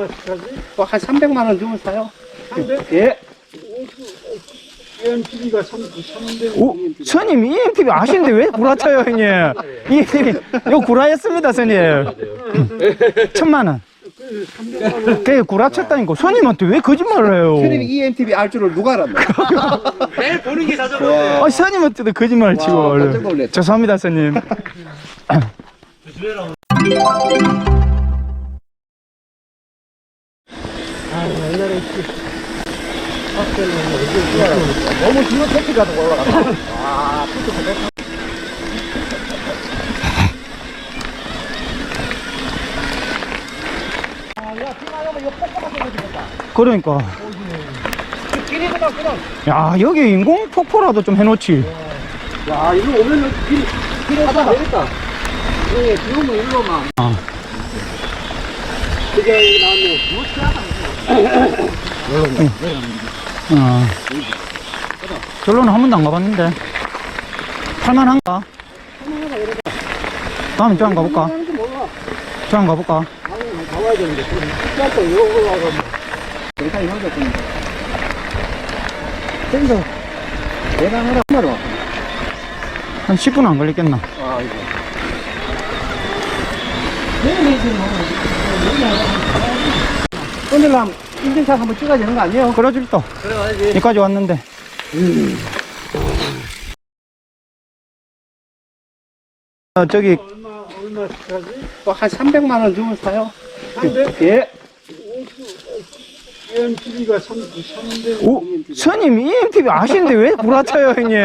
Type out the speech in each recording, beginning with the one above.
얼마씩하지? 뭐한 300만 원 주면 사요. 300? 예. EMTB가 300. 오, 스님 EMTV 아시는데 왜 구라쳐요, 형님? EMTV, 이거 구라했습니다, 스님. 천만 원. 그 300만 원. 그게 구라쳤다니까. 스님한테 왜 거짓말을 해요? 스님이 EMTV 알 줄을 누가 알았나? 매일 보는 게 와, 아, 스님한테도 거짓말을 치고. 와. 깜짝 놀랐다. 죄송합니다, 스님. 너무 뒤로 택시가 더 올라갔다. 그러니까. 야, 여기 인공 폭포라도 좀 해놓지. 야, 이거 오면은 길, 길 하다 되겠다. 예, 비 오면 일로만. 아. 그게 여기 나오면 어. 별로는 한 번도 안 가봤는데. 할만한가? 다음에 저한 가볼까? 저한 가볼까? 가봐야 되는데. 또 올라가면. 대상이 혼자 좀. 저기서 대상을 한 마리 왔한 10분 안 걸리겠나? 아, 이거. 오늘랑 인증샷 한번 찍어야 되는 거 아니에요? 그러질 또. 여기까지 왔는데. 어, 저기, 얼마, 얼마씩하지? 뭐한 300만 원 주면 사요. 300? 예. EMTB가 300. 오, 스님 EMTV 아시는데 왜 구라쳐요, 형님?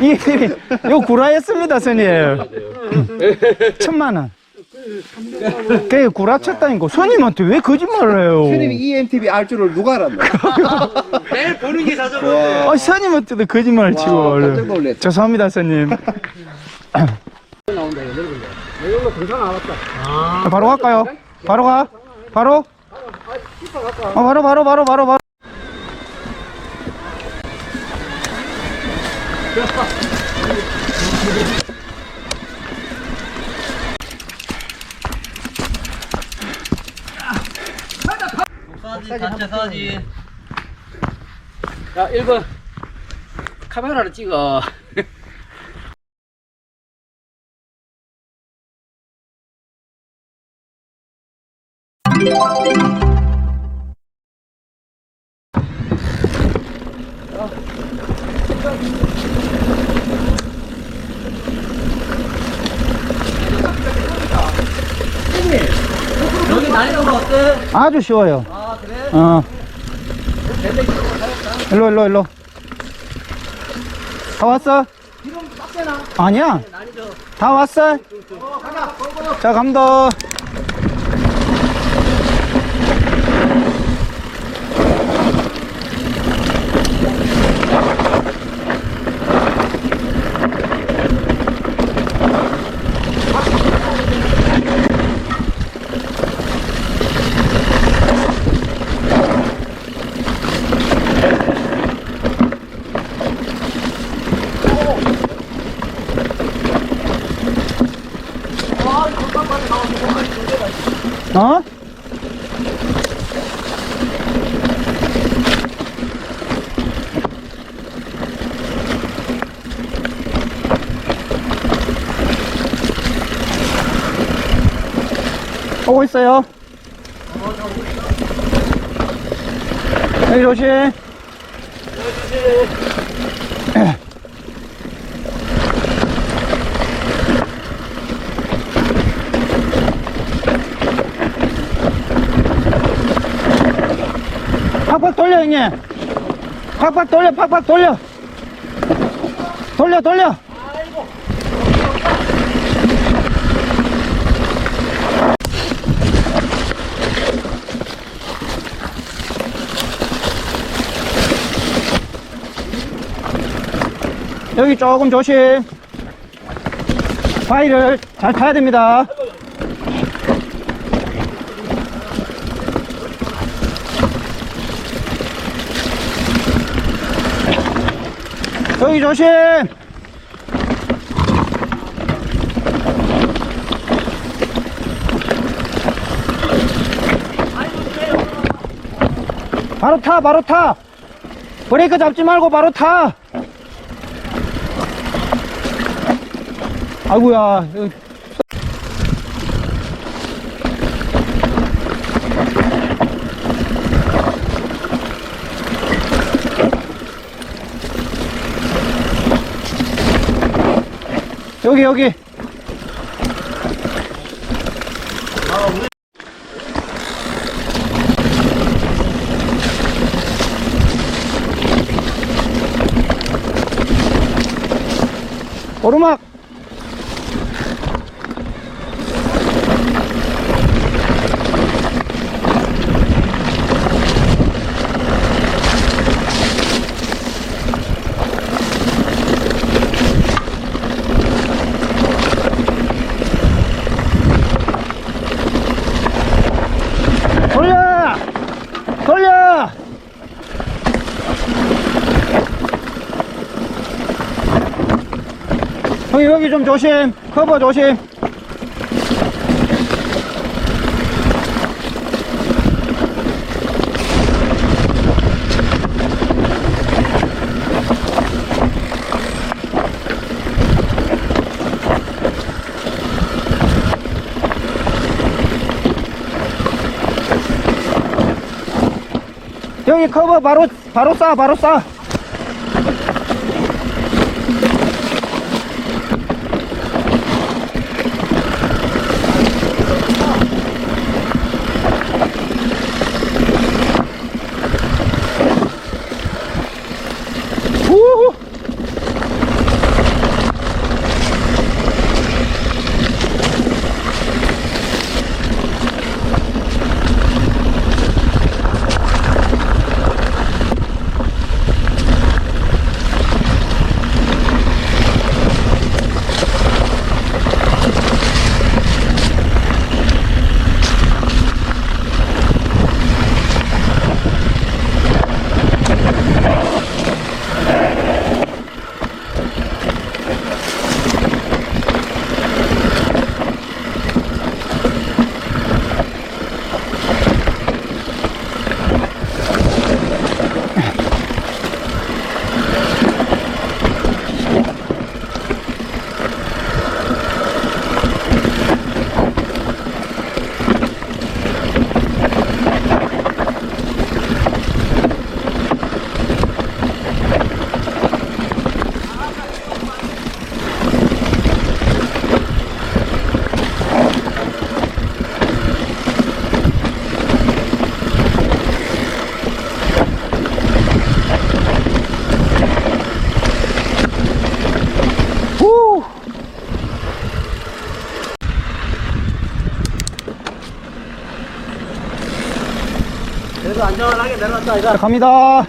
EMTV, 이거 구라했습니다, 스님. 천만 원. 그 300만 원. 그게 구라쳤다니까. 스님한테 왜 거짓말을 해요? 스님이 EMTV 알 줄을 누가 알았나? 매일 보는 게 사전 와, 아, 스님한테도 거짓말을 치고. 와, 깜짝 얼른. 놀랐다. 죄송합니다. 나온다. 이걸로 등산. 아, 바로 갈까요? 바로 가? 바로? 아, 바로, 바로, 바로, 바로, 바로. 단체 사진 야, 1번. 카메라로 찍어. 아주 쉬워요. 아 그래? 어. 일로, 일로, 일로. 다 왔어? 아니야. 다 왔어? 자, 감독. 오고 있어요. 여기 조심. 팍팍 돌려 형님 팍팍 돌려 팍팍 돌려 돌려 돌려 여기 조금 조심 바위를 잘 타야 됩니다 여기 조심 바로 타, 바로 타. 브레이크 잡지 말고 바로 타. 아이고야. 여기 여기. 오르막. 돌려! 돌려! 형님 여기 좀 조심. 커버 조심. 여기 커버 바로 바로 쏴 바로 쏴 그래도 안전하게 내려왔다, 이거. 자, 갑니다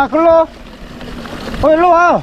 아 글로. 어 일로 와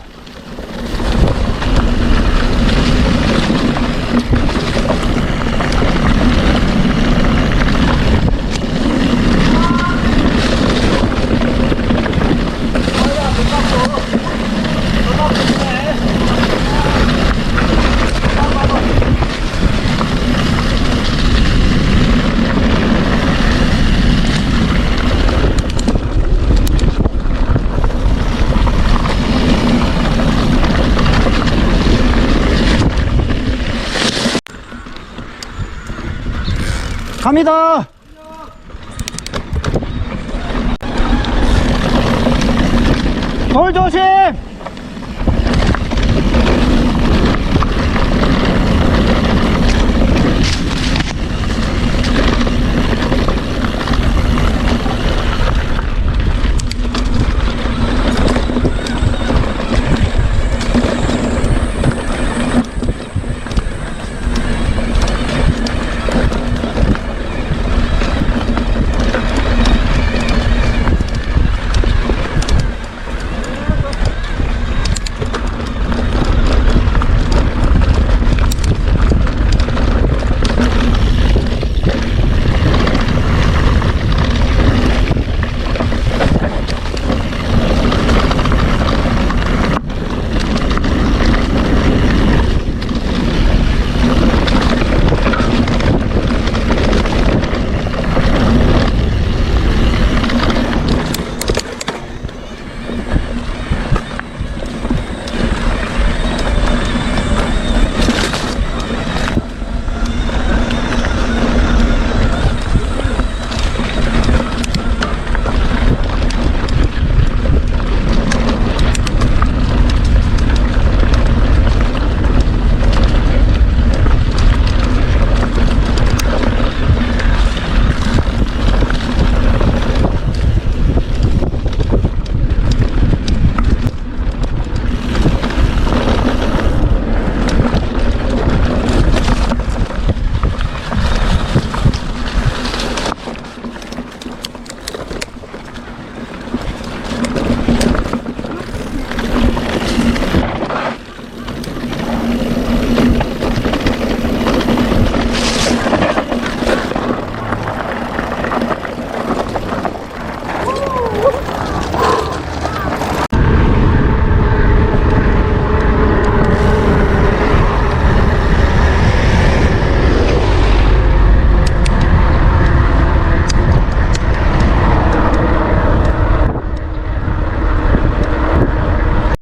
갑니다. 돌 조심